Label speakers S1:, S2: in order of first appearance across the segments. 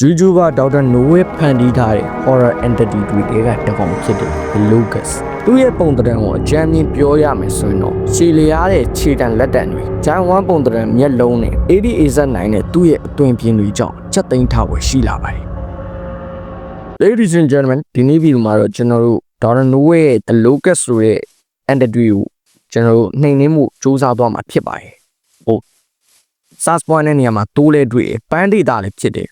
S1: YouTuber ဒေါက်တာနိုဝဲဖန်တီးထားတဲ့ horror entity တွေကတကောင်ဖြစ်တဲ့ Lucas သူ့ရဲ့ပုံသဏ္ဍာန်ကိုအကြမ်းမြင်ပြောရမယ်ဆိုရင်တော့ခြေလျားတဲ့ခြေတံလက်တံတွေဂျန်ဝမ်ပုံသဏ္ဍာန်မျက်လုံးနဲ့ ADAZ9 နဲ့သူ့ရဲ့အတွင်ပြင်းတွေကြောင့်ချက်သိမ်းထားဝယ်ရှိလာပါတယ် Ladies and gentlemen ဒီနေ့ဗီဒီယိုမှာတော့ကျွန်တော်တို့ဒေါက်တာနိုဝဲရဲ့ The Lucas ဆိုတဲ့ entity ကိုကျွန်တော်တို့နှိမ်နှင်းမှုစူးစမ်းသွားမှာဖြစ်ပါတယ်ဟုတ် SARS point တဲ့နေရာမှာတိုးလဲတွေ့ပန်းဒေတာလည်းဖြစ်တယ်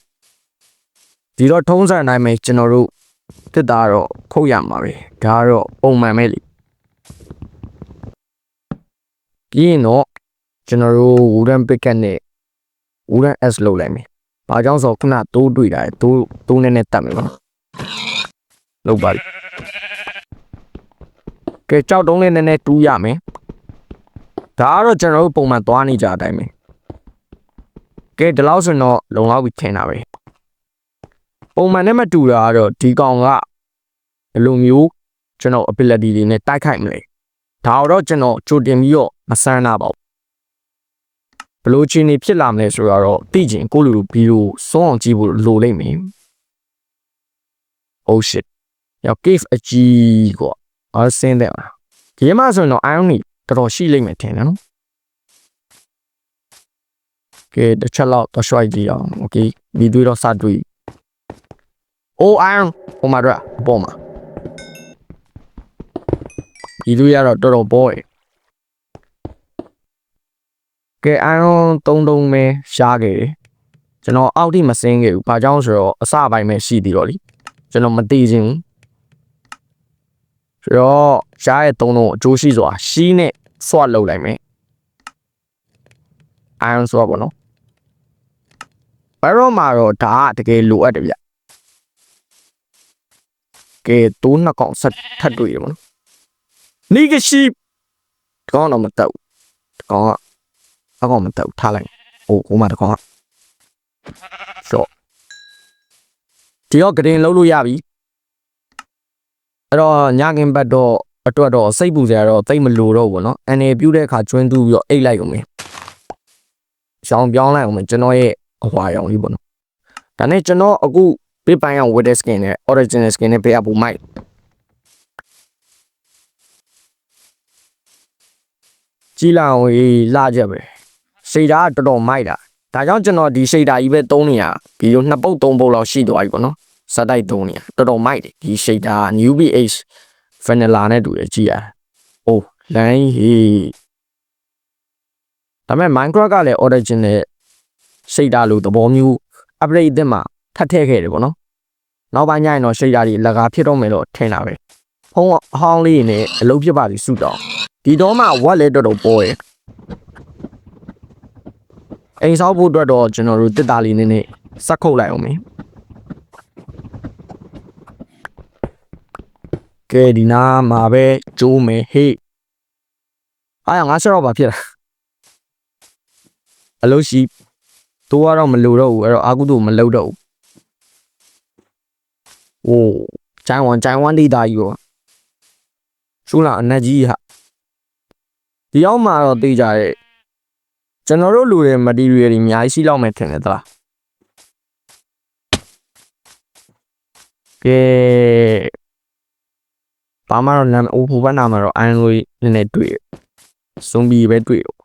S1: ဒီတော့ထုံးစံအတိုင်းပဲကျွန်တော်တို့တစ်သားတော့ခုတ်ရမှာပဲဒါကတော့ပုံမှန်ပဲလေပြီးရင်တော့ကျွန်တော်တို့ wooden picket နဲ့ wooden s လောက်လိုက်မယ်။ဘာကြောင့်ဆိုတော့ခုနတိုးတွေ့တာလေတိုးတိုးနဲ့နဲ့တတ်မယ်ပေါ့။လောက်ပါလိ။ကဲကြောက်တုံးလေးနဲ့နဲ့တူးရမယ်။ဒါကတော့ကျွန်တော်တို့ပုံမှန်သွားနေကြအတိုင်းပဲ။ကဲဒီလောက်ဆိုရင်တော့လုံလောက်ပြီထင်တာပဲ။ ပုံမှန်နဲ့မတူတာကတော့ဒီကောင်ကဘယ်လိုမျိုးကျွန်တော် ability တွေနဲ့တိုက်ခိုက်မလဲဒါတော့ကျွန်တော်ကြိုတင်ပြီးတော့မဆန်းတာပါဘူးဘယ်လိုချင်းနေဖြစ်လာမလဲဆိုတော့သိချင်ကိုယ့်လူလူဗီဒီယိုစောအောင်ကြည့်ဖို့လိုလိမ့်မယ် oh shit ရောက် cave အကြီးကွာအားစင်းတဲ့လားဒီမှာဆိုရင်တော့ iron ကြီးတော်တော်ရှိလိမ့်မယ်ထင်တယ်နော်ကဲတစ်ချက်လောက်တော့ short ကြည့်အောင် okay ဒီတွေ့တော့စတွေ့ အိုးအိုင်ဟိုမှာတော့အပေါ်မှာဒီလူရတော့တော်တော်ပေါ်ရယ်ကဲအိုင်တုံးတုံးပဲရှားခဲ့တယ်ကျွန်တော်အောက်ထိမစင်းခဲ့ဘူးဘာကြောင့်ဆိုတော့အစပိုင်းပဲရှိသေးတော့လीကျွန်တော်မသိခြင်းဘူးဆိုတော့ရှားရဲ့တုံးတုံးအကျိုးရှိစွာရှီးနဲ့ swat လုပ်လိုက်မယ် iron swat ပေါ့နော်ဘယ်တော့မှတော့ဒါကတကယ်လိုအပ်တယ်ဗျ ကဲတိုးနှစ်ကောင်ဆက်ထပ်တွေ့ရမလို့နီကရှိဒီကောင်တော့မတက်ဘူးဒီကောင်ကအကောင်မတက်ဘူးထားလိုက်ဟိုဟိုမှာဒီကောင်ကရှော့ဒီတော့ဂရင်လုံးလို့ရပြီအဲ့တော့ညကင်ဘတ်တော့အတွက်တော့စိတ်ပူစရာတော့တိတ်မလိုတော့ဘူးเนาะအနေပြူတဲ့အခါကျွင်းတူးပြီးတော့အိတ်လိုက်အောင်မယ်ရှောင်းပြောင်းလိုက်အောင်မယ်ကျွန်တော်ရဲ့အဟွာရောင်ကြီးပေါ့နော်ဒါနဲ့ကျွန်တော်အခု ပြပိုင်းအောင် with the skin နဲ့ original skin နဲ့ပေးအပူမိုက်ကြီးလာအောင်ကြီးလာကြပဲရှေ့တာကတော်တော်မိုက်တာဒါကြောင့်ကျွန်တော်ဒီရှေ့တာကြီးပဲသုံးနေရဗီဒီယိုနှစ်ပုတ်သုံးပုတ်လောက်ရှိသွားပြီပေါ့နော်စက်တိုက်သုံးနေရတော်တော်မိုက်တယ်ဒီရှေ့တာ new BH vanilla နဲ့တူတယ်ကြည်ရအိုးလမ်းဟေးဒါပေမဲ့ Minecraft ကလည်း original ရှေ့တာလို့သဘောမျိုး upgrade အသစ်မှာ ထပ်ထည့်ခဲ့တယ်ပေါ့နော်နောက်ပိုင်းညရင်တော့ရှိတာတွေလက်ကားဖြစ်တော့မယ်လို့ထင်တာပဲဖုံးအဟောင်းလေးနဲ့အလုပ်ဖြစ်ပါစီစုတောင်းဒီတော့မှဝက်လဲတော်တော်ပေါ်ရယ်အိမ်ဆောက်ဖို့အတွက်တော့ကျွန်တော်တို့တစ်တာလေးနည်းနည်းစက်ခုတ်လိုက်အောင်မင်းကဲဒီနာမှာပဲကျိုးမယ်ဟေးအားရငါဆက်တော့ပါဖြစ်လာအလို့ရှိတိုးကတော့မလိုတော့ဘူးအဲ့တော့အာကုတို့မလုပ်တော့ဘူး ဟိုဂျိုင်ဝမ်ဂျိုင်ဝမ်ဒေတာကြီးပေါ့ရှုလာအနက်ကြီးဟာဒီရောက်မှာတော့တေးကြရဲ့ကျွန်တော်တို့လူတွေ material တွေအများကြီးရှိလောက်မယ်ထင်တယ်သလားကဲဘာမှတော့လမ်းအိုးဖိုဘက်နာမှာတော့အန်ကိုနည်းနည်းတွေ့ဇွန်ဘီပဲတွေ့တော့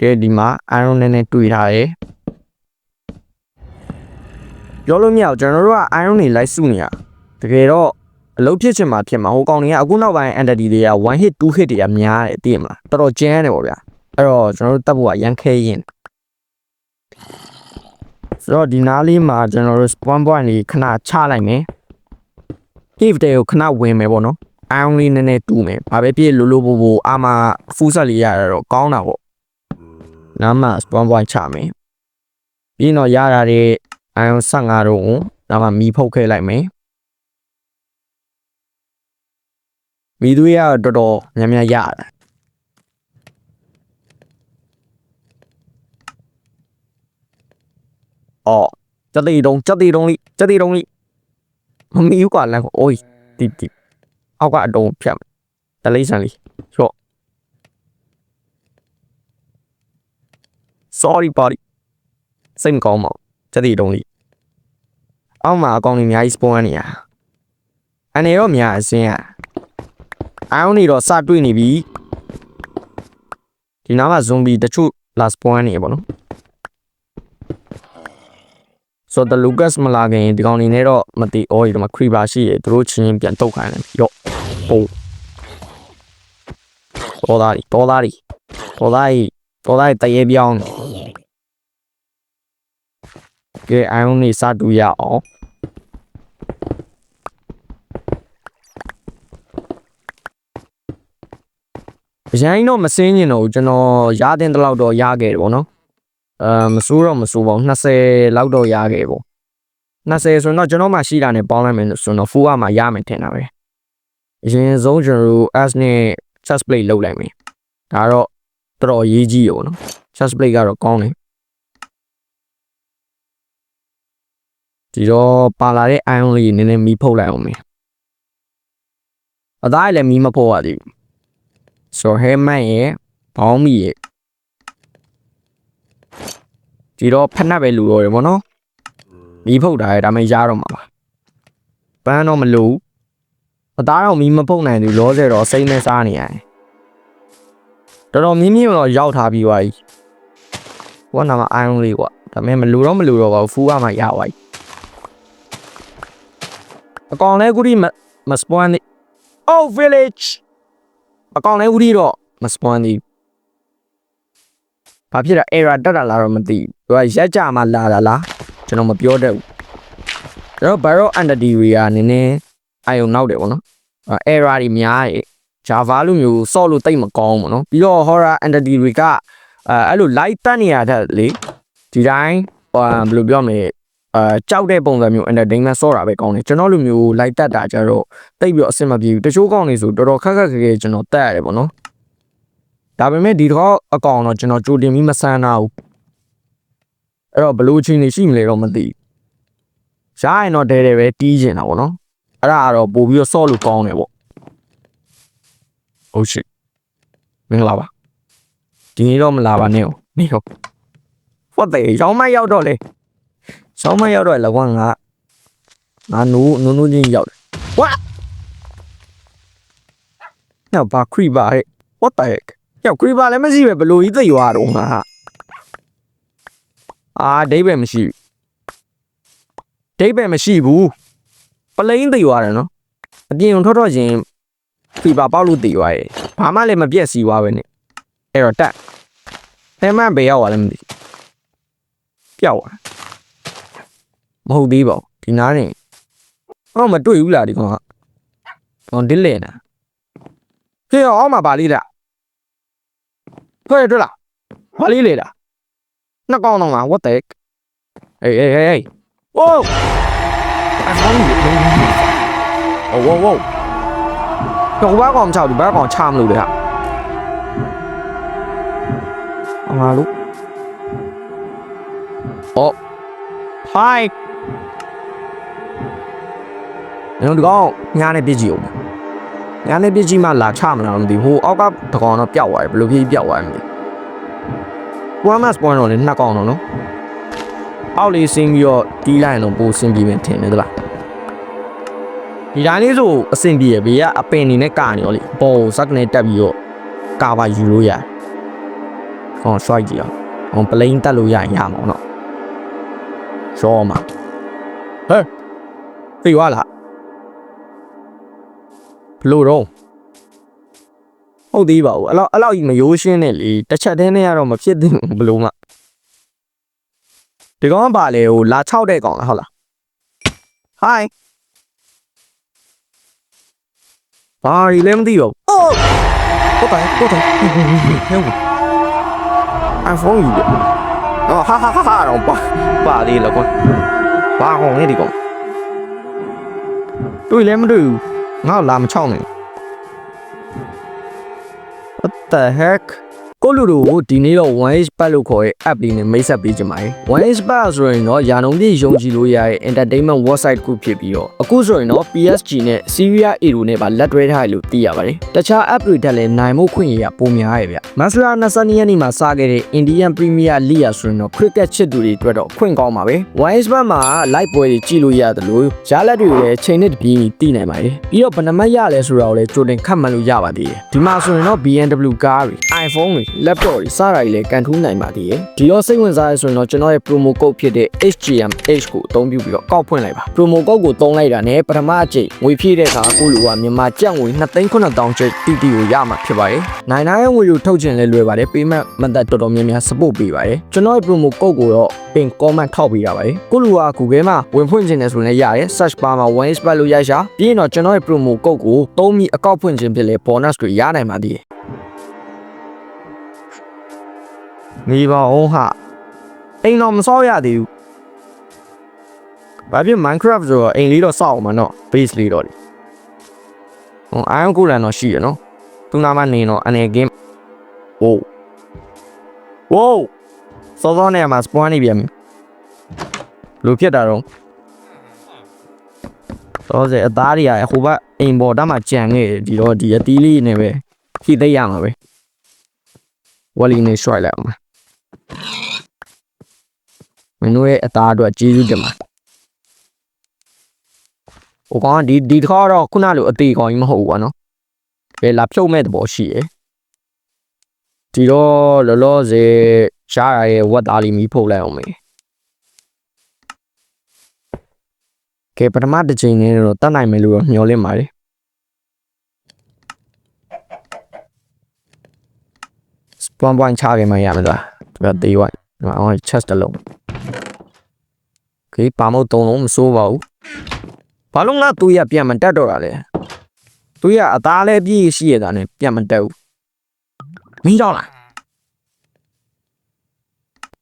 S1: ကဲဒီမှာအန်ကိုနည်းနည်းတွေ့ထားတယ် ပြောလို့မရဘူးကျွန်တော်တို့က iron တွေလိုက်စုနေရတကယ်တော့အလုပ်ဖြစ်ချင်မှဖြစ်မှာဟိုကောင်တွေကအခုနောက်ပိုင်း entity တွေက1 hit 2 hit တွေကများတယ်သိရမလားတော်တော်ကျန်းတယ်ပေါ့ဗျာအဲ့တော့ကျွန်တော်တို့တက်ဖို့ကရန်ခဲရင်ဆိုတော့ဒီနားလေးမှာကျွန်တော်တို့ spawn point လေးခဏချလိုက်မယ် cave တွေကိုခဏဝင်မယ်ပေါ့နော် iron လေးနည်းနည်းတူမယ်ဘာပဲဖြစ်လိုလိုပို့ပို့အာမဖူးဆက်လေးရတော့ကောင်းတာပေါ့နားမှာ spawn point ချမယ်ပြီးတော့ရတာတွေ iron 15တော့ဒါမှမီဖုတ်ခဲလိုက်မယ်မီသွေးရတော့တော်တော်များများရတယ်အော်ကြက်တီတုံးကြက်တီတုံးလေးကြက်တီတုံးလေးမမီဘူးကွာလမ်းကိုအိုးတီတီအောက်ကအတုံးဖြတ်မယ်တလေးဆန်လေးချော့ sorry buddy စိတ်မကောင်းပါဘူးစက်တီတုံးလေး အောက်မှာအကောင်ကြီးအများကြီး spawn နေရအနေရောများအစင်းရအောင်းနေတော့စတွေ့နေပြီဒီနားမှာ zombie တချို့လာ spawn နေရပါတော့ဆိုတော့ Lucas မလာခင်ဒီကောင်နေနဲ့တော့မတိအော်ဒီမှာ creeper ရှိရသူတို့ချင်းပြန်တုတ်ခိုင်းတယ်ရော့ပုံတော်သားကြီးတော်သားကြီးတော်သားကြီးတော်သားကြီးတရေပြောင်းကဲအိုင်နေစတူရအောင် အရင်တော့မစင်းကျင်တော့ဘူးကျွန်တော်ရတဲ့တလောက်တော့ရခဲ့တယ်ဗောနော်အဲမစိုးတော့မစိုးပါဘူး20လောက်တော့ရခဲ့ပေါ့20ဆိုတော့ကျွန်တော်မှရှိတာနဲ့ပေါင်းလိုက်မယ်ဆိုတော့ full မှာရမယ်ထင်တာပဲအရင်ဆုံးကျွန်တော်တို့ S နဲ့ chest plate လောက်လိုက်မယ်ဒါတော့တော်တော်ရေးကြီးရောနော် chest plate ကတော့ကောင်းတယ်ဒီတော့ပါလာတဲ့ iron လေးနည်းနည်းမီးဖုတ်လိုက်အောင်မယ်အသားလည်းမီးမဖုတ်ရသေးဘူး ဆိုဟဲမန်ရဲ့ဘောင်းမီရဲ့ဒီတော့ဖက်နှက်ပဲလူရောတယ်ဗောနော်မီးဖုတ်တာရဲ့ဒါမှရတော့မှာပါပန်းတော့မလို့အသားတော့မီးမဖုတ်နိုင်ဘူးလောဆယ်တော့စိတ်နဲ့စားနေရတယ်တော်တော်မြင်းမြင်းတော့ရောက်ထားပြီးသွားပြီဟိုကနာမအိုင်းလေးကွာဒါပေမဲ့မလူတော့မလူတော့ပါဘူးဖူးကမှရသွားပြီအကောင်လဲကူဒီမမစပွန်နေ Oh village အကောင့်လဲဦးတီတော့မ spawn သေးဘာဖြစ်တာ error တက်တာလားတော့မသိဘူးသူကရက်ကြမှာလာတာလားကျွန်တော်မပြောတတ်ဘူးကျွန်တော် barrel entity တွေကနည်းနည်းအယုံနောက်တယ်ပေါ့နော် error တွေများရဲ့ Java လိုမျိုး sort လို့တိတ်မကောင်းဘူးပေါ့နော်ပြီးတော့ horror entity တွေကအဲအဲ့လို light တက်နေတာတဲ့လေဒီတိုင်းဘယ်လိုပြောမလဲ အဲကြောက်တဲ့ပုံစံမျိုး entertainment ဆော့တာပဲကောင်းတယ်ကျွန်တော်လိုမျိုး light တက်တာကြတော့တိတ်ပြီးတော့အဆင်မပြေဘူးတချို့ကောင်းနေဆိုတော်တော်ခက်ခက်ခဲခဲကျွန်တော်တက်ရတယ်ပေါ့နော်ဒါပေမဲ့ဒီတော့အကောင်တော့ကျွန်တော်ကြိုတင်ပြီးမဆန်းတာဘူးအဲ့တော့ဘယ်လိုချင်းနေရှိမလဲတော့မသိဘူးရှားရင်တော့တဲတဲပဲတီးကျင်တာပေါ့နော်အဲ့ဒါကတော့ပို့ပြီးတော့ဆော့လို့ကောင်းတယ်ပေါ့ Oh shit မင်္ဂလာပါဒီနေ့တော့မလာပါနဲ့ဟိုနေဟုတ် what the ရောင်းမရောက်တော့လေ ရောင်းမရောက်တော့လေကွာငါငါနိုးနိုးနိုးချင်းရောက်တယ် what နောက်ဘာခရီပါဟဲ့ what the heck ရောက်ခရီပါလည်းမရှိပဲဘလို့ကြီးသိရွာတော့ငါဟာအာဒိဗယ်မရှိဘူးဒိဗယ်မရှိဘူးပလိန်သိရွာတယ်နော်အပြင်ုံထွက်တော့ချင်းဖီပါပေါက်လို့တည်သွားရဲ့ဘာမှလည်းမပြက်စီသွားပဲနဲ့အဲ့တော့တက်အဲမှဘေးရောက်သွားလည်းမသိပျောက်သွား မဟုတ်သေးပါဘူးဒီနားနေဟောမတွေ့ဘူးလားဒီကောင်ကဟောဒစ်လေနာဟေးအော်မှာပါလေးလားဟဲ့တွေ့လားပါလေးလေလားနှစ်ကောင်တော့မှာ what the heck ဟေးဟေးဟေး whoa I found you oh whoa whoa တော့ဘာကောင်ချောက်ဒီဘာကောင်ချမလို့လေဟာအမလို့အော် hi ညတို့ကောင်ညာနဲ့ပြစ်ကြည့်အောင်ညာနဲ့ပြစ်ကြည့်မှလာချမလားမသိဘူးဟိုအောက်ကတကောင်တော့ပျောက်သွားတယ်ဘယ်လိုဖြစ်ပျောက်သွားလဲမသိဘူး1 point တော့လေနှစ်ကောင်တော့နော်အောက်လေးဆင်းပြီးတော့တီးလိုက်ရင်တော့ပိုဆင်းပြီးမယ်ထင်တယ်သလားဒီတိုင်းလေးဆိုအဆင်ပြေရဘေးကအပင်နေနဲ့ကာနေရောလေပေါ်ဇက်ကနေတက်ပြီးတော့ကာပါယူလို့ရတယ်။ဟောဆွိုက်ကြည့်အောင်။ဟောပလိန်တက်လို့ရရင်ရမှာတော့။ရှောမှာ။ဟဲ့သိသွားလား ဘလို့တော့ဟုတ်သေးပါဘူးအဲ့လောက်အဲ့လောက်ကြီးမရိုးရှင်းနဲ့လေတစ်ချက်တည်းနဲ့ကတော့မဖြစ်သင့်ဘူးဘလို့မှဒီကောင်ကပါလေဟိုလာ၆တဲ့ကောင်လားဟုတ်လား Hi ဘာကြီးလဲမသိတော့အိုးတော့တိုင်တော့တိုင်ဟဲ့ဟဲ့ iPhone ယူတယ်အော်ဟာဟာဟာဟာတော့ပါပါလေးလောက်ကွာဘာဟောင်းနေဒီကောင်တွေ့လဲမတွေ့ဘူး ငါ့ကိုလာမချောင်းနဲ့ What the heck ကိုလူတို့ကိုဒီနေ့တော့ 1H Pad လို့ခေါ်တဲ့ app လေးနဲ့မိတ်ဆက်ပေးကြပါမယ် 1H Pad ဆိုရင်တော့ယာနုံပြည့်ယုံကြည်လို့ရတဲ့ entertainment website တစ်ခုဖြစ်ပြီးတော့အခုဆိုရင်တော့ PSG နဲ့ Syria A တို့နဲ့ပါလက်တွဲထားတယ်လို့သိရပါတယ်တခြား app တွေတက်လည်းနိုင်မှုခွင့်ရရပုံများရဲ့ဗျမတ်စလာ22ရက်နေ့မှာစခဲ့တဲ့ Indian Premier League ရဆိုရင်တော့ cricket ချစ်သူတွေအတွက်တော့ခွင့်ကောင်းပါပဲ 1H Pad မှာ live ပွဲတွေကြည့်လို့ရတယ်လို့ရလက်တွေကိုလည်းချိန်နဲ့တပြေးညီသိနိုင်ပါတယ်ပြီးတော့ဘယ်နှမတ်ရလဲဆိုတာကိုလည်းကြိုတင်ခတ်မှန်းလို့ရပါသေးတယ်ဒီမှာဆိုရင်တော့ BMW ကားတွေ iPhone တွေ laptop တွေစတာတွေလည်းကန်ထူးနိုင်ပါသေးတယ်ဒီတော့စိတ်ဝင်စားရဆိုရင်တော့ကျွန်တော်ရဲ့ promo code ဖြစ်တဲ့ HGMH ကိုအသုံးပြုပြီးတော့ကောက်ဖွင့်လိုက်ပါ promo code ကိုသုံးလိုက်တာနဲ့ပထမအကြိမ်ငွေဖြည့်တဲ့အခါကိုလူကမြန်မာကျပ်ငွေ2,900ကျပ်တီတီကိုရမှာဖြစ်ပါတယ်နိုင်နိုင်ရဲ့ငွေကိုထုတ်ချင်လဲလွယ်ပါတယ် payment method တော်တော်များများ support ပေးပါတယ်ကျွန်တော်ရဲ့ promo code ကိုတော့ pin comment ထောက်ပေးတာပါတယ်ကိုလူက Google မှာဝင်ဖွင့်ခြင်းနဲ့ဆိုရင်လည်းရတယ် search bar မှာ one expert လို့ရိုက်ရှာပြီးရင်တော့ကျွန်တော်ရဲ့ promo code ကိုသုံးပြီးအကောက်ဖွင့်ခြင်းဖြစ်လေ bonus တွေရနိုင်ပါသေးတယ် နေပါအောင်ဟာအိမ်တော့မစောရသေးဘူးဘာဖြစ် Minecraft ဆိုတော့အိမ်လေးတော့စောက်အောင်မနော် base လေးတော့လေဟို iron cooler တော့ရှိရနော်သူနာမနေတော့အနေ game ဝိုးဝိုးစောစောနေရာမှာ spawn နေပြန်ပြီလူဖြစ်တာတော့တော့စေအသားတွေကဟိုဘက်အိမ်ပေါ်တက်မှာကြံခဲ့တယ်ဒီတော့ဒီအသီးလေးနဲ့ပဲခိသိပ်ရမှာပဲဝလီနေရွှိုက်လိုက်အောင် မင်းတို့ရဲ့အသားအတွက်ကျေးဇူးတင်ပါဟိုကောင်ကဒီဒီတစ်ခါတော့ခုနလိုအသေးကောင်ကြီးမဟုတ်ဘူးကွာနော်ဘယ်လာဖြုတ်မဲ့သဘောရှိရယ်ဒီတော့လောလောဆယ်ရှားရရဲ့ဝက်သားလေးမီးဖုတ်လိုက်အောင်မေကဲပထမတစ်ချိန်နဲ့တော့တတ်နိုင်မယ်လို့တော့မျှော်လင့်ပါတယ်စပွန်ပွန်ချခဲ့မှရမယ်လား ဒီကတေးဝိုင်းဒီမှာအောင် chest တစ်လုံးကဲပါမို့သုံးလုံးမစိုးပါဘူးဘာလို့ငါသူရပြန်မတက်တော့တာလဲသူရအသားလဲပြည့်ရှိရတာနဲ့ပြန်မတက်ဘူးမင်းကြောက်လား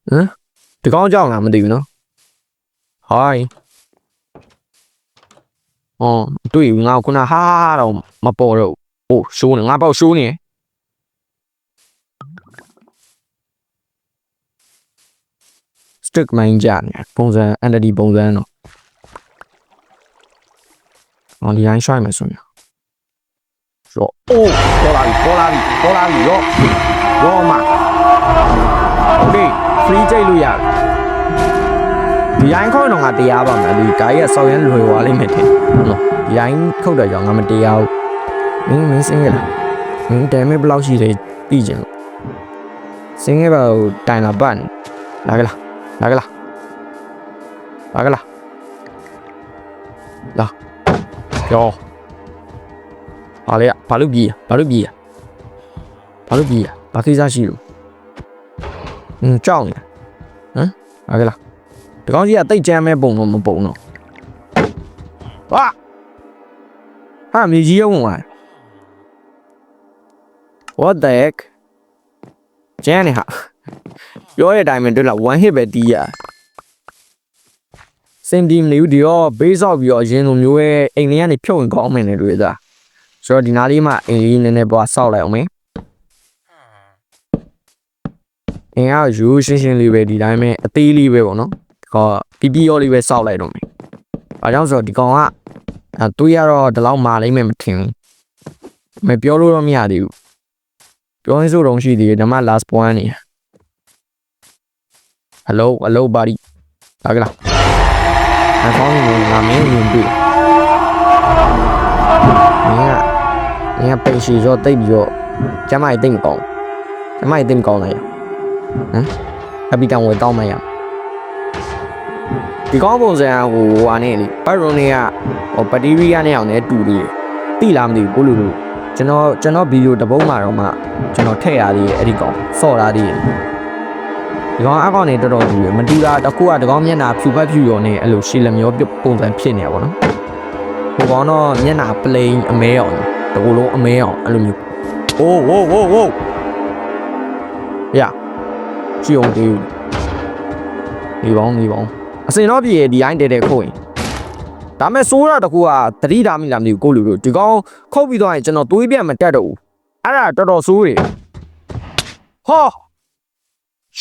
S1: ဟမ်ဒီကောင်ကြောက်လားမသိဘူးနော်ဟိုင်းအော်တွေ့ငါခုနဟာတော့မပေါ်တော့ဟိုရှိုးနေငါပေါ့ရှိုးနေ strict mind ကြနေပုံစံ entity ပုံစံတော့အော်ဒီတိုင်း try မယ်ဆိုရင်ရောအိုးပေါ်လာပြီပေါ်လာပြီပေါ်လာပြီရောရောမှာ okay free ကြိတ်လို့ရတယ်ဒီတိုင်းခေါက်တော့ငါတရားပါမယ်ဒီဂိုင်းကစောက်ရမ်းလွယ်သွားလိမ့်မယ်ထင်နော်ဒီတိုင်းခုတ်တယ်ကြောင့်ငါမတရားဘူးမင်းမင်းစင်းရလားမင်း damage ဘယ်လောက်ရှိလဲသိကြလို့စင်းရပါတိုင်လာပတ်လာကလား လာကလားလာကလားလာပြောဟာလေဘာလို့ပြေးဘာလို့ပြေးဘာလို့ပြေးဘာကိစ္စရှိလို့อืมကြောက်နေဟမ်လာကလားဒီကောင်ကြီးကတိတ်ကြမ်းမဲ့ပုံတော့မပုံတော့ဟာဟာမြေကြီးရုံးဝင် What the heck ကျန်းနေဟာ ပြောတဲ့အတိုင်းပဲတွေ့လား one hit ပဲတီးရစင်ဒီမနေဘူးဒီတော့ base ဆောက်ပြီးတော့အရင်လိုမျိုးရဲ့အိမ်လေးကနေဖြုတ်ဝင်ကောင်းမယ်လေတွေ့သားဆိုတော့ဒီနားလေးမှာအိမ်လေးနည်းနည်းပွားဆောက်လိုက်အောင်မေအင်းအားယူရှင်းရှင်းလေးပဲဒီတိုင်းပဲအသေးလေးပဲပေါ့နော်ဒီကောင်ပီပီရောလေးပဲဆောက်လိုက်တော့မယ်ဘာကြောင့်ဆိုတော့ဒီကောင်ကအဲတွေးရတော့ဒီလောက်မာလိမ့်မယ်မထင်ဘူးမပြောလို့တော့မရသေးဘူးပြောရင်ဆိုတော့ရှိသေးတယ်ဒါမှ last point နေ hello hello buddy လာကလားအဖောင်းကိုငါမင်းရင်တွေ့မင်းကမင်းကပိန်ရှိရောတိတ်ပြီးတော့ကျမကြီးတိတ်မကောင်းကျမကြီးတိတ်မကောင်းလိုက်ဟမ်အပီတံဝယ်တောင်းမရဒီကောင်းပုံစံဟိုဟာနေလေဘတ်ရွန်နေကဟိုဘက်တီးရီးယားနဲ့အောင်နဲ့တူသေးတယ်တိလားမသိဘူးကိုလူလူကျွန်တော်ကျွန်တော်ဗီဒီယိုတစ်ပုဒ်မှာတော့မှကျွန်တော်ထည့်ရသေးတယ်အဲ့ဒီကောင်စော့လာသေးတယ် ဒီကောင်အကောင့်နေတော်တော်တူတယ်မတူတာတကူကဒီကောင်မျက်နှာဖြူဖက်ဖြူရောနေအဲ့လိုရှည်လမျောပြုတ်ပုံစံဖြစ်နေရပါတော့ဟိုကောင်တော့မျက်နှာ plain အမဲအောင်တကူလုံးအမဲအောင်အဲ့လိုမျိုးအိုးဝိုးဝိုးဝိုးရကြည့်အောင်ဒီဒီပေါင်းဒီပေါင်းအစင်တော့ပြည်ဒီတိုင်းတဲတဲခိုးရင်ဒါမဲ့ဆိုးရတကူကတတိဒါမိလားမသိဘူးကိုလူတို့ဒီကောင်ခုတ်ပြီးတော့ရင်ကျွန်တော်သွေးပြတ်မတက်တော့ဘူးအဲ့ဒါတော်တော်ဆိုးတယ်ဟာ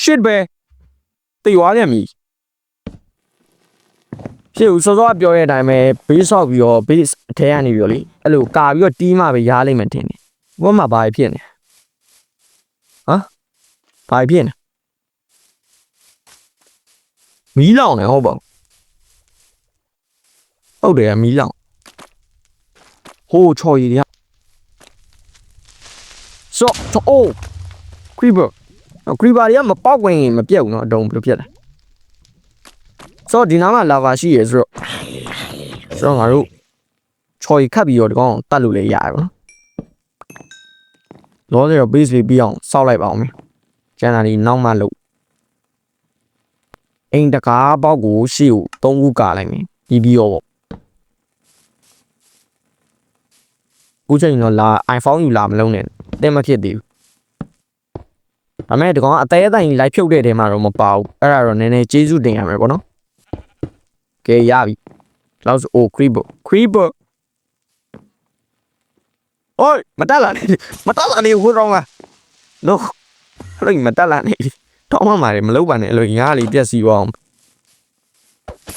S1: shit ပဲတေးသွားပြန်ပြီဖြစ်ဦးစောစောကပြောတဲ့အတိုင်းပဲ base ဆောက်ပြီးတော့ base အထဲကနေပြီးတော့လေအဲ့လိုကာပြီးတော့တီးမှပဲရားလိုက်မှတင်တယ်ဘုမဘာဖြစ်နေဟမ်ဘာဖြစ်နေမီးလောင်နေဟုတ်ပါဘူးဟုတ်တယ်မီးလောင်ဟိုးချော်ရည်တွေကစောချောအိုး creeper နော် creeper တွေကမပေါက်ဝင်ရင်မပြတ်ဘူးနော်အတုံးဘယ်လိုပြတ်လဲဆိုတော့ဒီနားမှာ lava ရှိရဆိုတော့ဆိုတော့ငါတို့ချော်ရီခတ်ပြီးတော့ဒီကောင်တတ်လို့လည်းရတယ်ဗောနော်လောဆယ်တော့ base လေးပြီးအောင်စောက်လိုက်ပါအောင်မယ်ကျန်တာဒီနောက်မှလို့အိမ်တကားပေါက်ကိုရှေ့ကို၃ခုကာလိုက်မယ်ပြီးပြီးတော့ပေါ့အခုချိန်တော့လာ iPhone ယူလာမလုံးနဲ့တင်မဖြစ်သေးဘူး ဒါပေမဲ့ဒီကောင်ကအသေးအတိုင်းလိုက်ဖြုတ်တဲ့တဲမှာတော့မပါဘူးအဲ့ဒါတော့နည်းနည်းကျေးဇူးတင်ရမယ်ပေါ့နော်ကဲရပြီလောက်ဆိုအို creeper creeper အိုးမတက်လာနေမတက်လာနေဟိုတော့မှာ no အဲ့လိုမတက်လာနေတော့မှမာတယ်မလုပ်ပါနဲ့အဲ့လိုငါးလေးပြက်စီသွားအောင်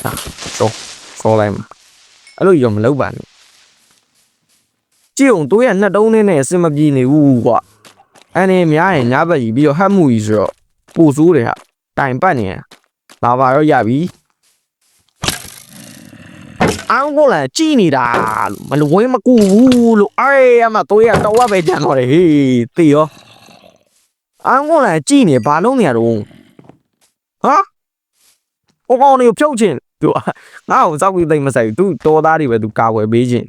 S1: ဟာဆိုဆိုလိုက်မှာအဲ့လိုရောမလုပ်ပါနဲ့ကြည့်အောင်တို့ရနှစ်တုံးနဲ့အစင်မပြေနေဘူးကွာ အနေများရင်ညဘက်ကြီးပြီးတော့ဟတ်မှုကြီးဆိုတော့ပူဆိုးတယ်ဟာတိုင်ပတ်နေရလာပါတော့ရပြီအောင်ကိုလည်းကြည်နေတာလို့မလွင်းမကူဘူးလို့အေးအမတော့ရတော့ပဲကြံတော့တယ်ဟေးသိရောအောင်ကိုလည်းကြည်နေဘာလုံးနေရတော့ဟာဟိုကောင်နေဖြုတ်ချင်သူငါ့ကိုစောက်ပြီးသိမ့်မဆိုင်ဘူးသူတော်သားတွေပဲသူကာဝယ်ပေးခြင်း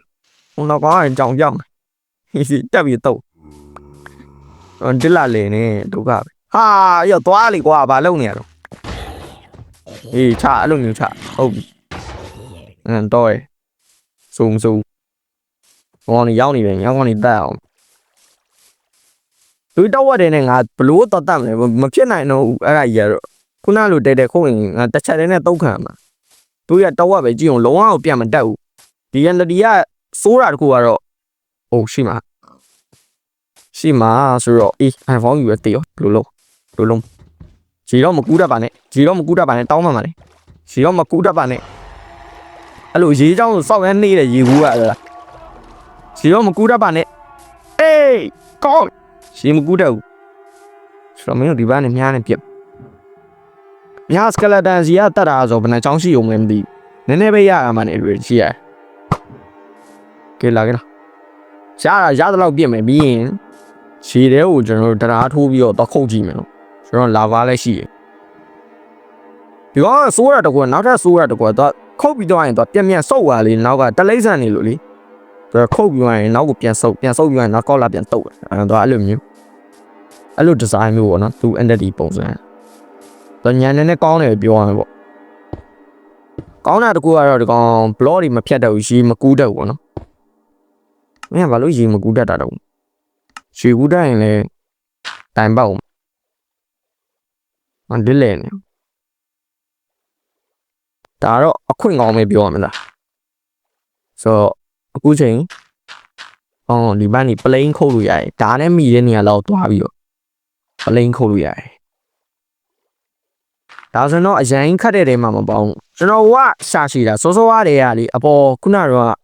S1: ဟိုတော့ကောင်ကကြောင်ကြောင်ဟေးတက်ပြီးတော့ဟို တစ်လာလေနေဒုက္ခပဲဟာရောသွားလေကွာဘာလုပ်နေရတော့အေးချအဲ့လိုမျိုးချဟုတ်ပြီအမ်တော့ရစုံစုံဘောင်းရောက်နေတယ်ရောက်ကနေတက်အောင်သူတော့ဝတ်တယ်နဲ့ငါဘလို့တော့တတ်မလဲမဖြစ်နိုင်တော့ဘူးအဲ့ဒါကြီးကတော့ခုနလိုတဲတဲခုံးရင်ငါတစ်ချက်တည်းနဲ့တုတ်ခံမှာသူရတော့ဝတ်ပဲကြည့်အောင်လုံးဝကိုပြန်မတက်ဘူးဒီရန်လဒီကစိုးတာတခုကတော့အိုးရှိမှာ ရှိမှာဆိုတော့အေး iPhone ယူရသေးရောဘလို့လုံးဘလို့လုံးဂျီတော့မကူးတတ်ပါနဲ့ဂျီတော့မကူးတတ်ပါနဲ့တောင်းမှမှာလေဂျီတော့မကူးတတ်ပါနဲ့အဲ့လိုရေးချောင်းစောက်ရမ်းနေတဲ့ရေဘူးကလားဂျီတော့မကူးတတ်ပါနဲ့အေးကောင်းဂျီမကူးတတ်ဘူးဆိုတော့မင်းတို့ဒီဘက်နဲ့မြားနဲ့ပြက်မြားစကလက်တန်စီကတတ်တာဆိုဘယ်နှချောင်းရှိုံမလဲမသိနည်းနည်းပဲရရမှာနေလို့ရှိရကဲလာကဲလာရှားတာရတဲ့လောက်ပြစ်မယ်ပြီးရင် ခြေတဲကိုကျွန်တော်တို့တရားထိုးပြီးတော့တော့ခုတ်ကြည့်မယ်နော်ကျွန်တော်လာဗာလည်းရှိတယ်ဒီကောင်ကစိုးရတကွနောက်ထပ်စိုးရတကွတော့ခုတ်ပြီးတော့ရင်တော့ပြက်ပြက်ဆုပ်သွားလေနောက်ကတလိမ့်ဆန်နေလို့လေသူခုတ်ပြီးရင်နောက်ကိုပြန်ဆုပ်ပြန်ဆုပ်ပြီးရင်နောက်ကောက်လာပြန်တုတ်တယ်အဲတော့အဲ့လိုမျိုးအဲ့လိုဒီဇိုင်းမျိုးပေါ့နော်သူ entity ပုံစံတော့ညံနေနဲ့ကောင်းတယ်ပြောရမယ်ပေါ့ကောင်းတာတကူကတော့ဒီကောင် block တွေမဖြတ်တတ်ဘူးရေမကူးတတ်ဘူးပေါ့နော်မင်းကဘာလို့ရေမကူးတတ်တာတော့ ရွှေဘူးတိုင်းလည်းတိုင်ပေါက်မဒစ်လဲနေဒါတော့အခွင့်ကောင်းပဲပြောရမလားဆိုတော့အခုချိန်ဟောဒီဘက်နေပလိန်ခုတ်လို့ရတယ်ဒါနဲ့မိတဲ့နေရာလောက်သွားပြီးတော့ပလိန်ခုတ်လို့ရတယ်ဒါဆိုတော့အရင်ခတ်တဲ့တဲမှာမပေါအောင်ကျွန်တော်ကရှာရှိတာစောစောရတဲ့ကလေအပေါ်ခုနကတော့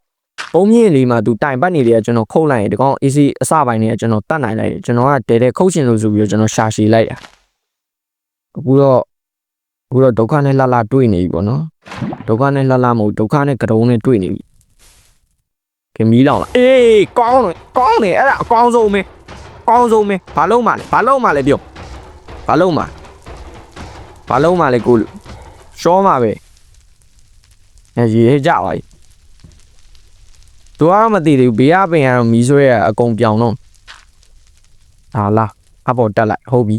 S1: ပုံမြင့်လေးမှာသူတိုင်ပတ်နေတယ်ကျွန်တော်ခုတ်လိုက်ရင်ဒီကောင် AC အစပိုင်းနဲ့ကျွန်တော်တတ်နိုင်လိုက်တယ်ကျွန်တော်ကတဲတဲခုတ်ရှင်လို့ဆိုပြီးတော့ကျွန်တော်ရှာရှည်လိုက်တာအခုတော့အခုတော့ဒုက္ခနဲ့လှလှတွေ့နေပြီပေါ့နော်ဒုက္ခနဲ့လှလှမဟုတ်ဒုက္ခနဲ့ကတုံးနဲ့တွေ့နေပြီခင်မီးလောင်လာအေးကောင်းတယ်ကောင်းတယ်အဲ့ဒါအကောင်းဆုံးပဲအကောင်းဆုံးပဲဘာလုံးမှလဲဘာလုံးမှလဲပြောဘာလုံးမှဘာလုံးမှလဲကိုလူရှောမှာပဲအဲရေကြပါပြီ သူကတော့မသိသေးဘူးဘေးကပင်ကတော့မီးဆွဲရအကုန်ပြောင်တော့ဟာလာအပေါ်တက်လိုက်ဟုတ်ပြီ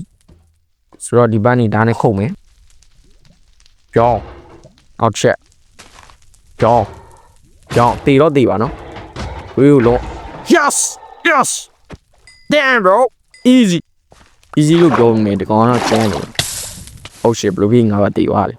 S1: ဆိုတော့ဒီဘက်နေဒါနဲ့ခုတ်မယ်ပြောင်းအောက်ချက်ပြောင်းပြောင်းတေတော့တေပါနော်ဝေးလုံး yes yes damn bro easy easy လို့ပြောနေဒီကောင်ကတော့ကျန်းတယ် oh shit ဘယ်လိုဖြစ်ငါကတေသွားလဲ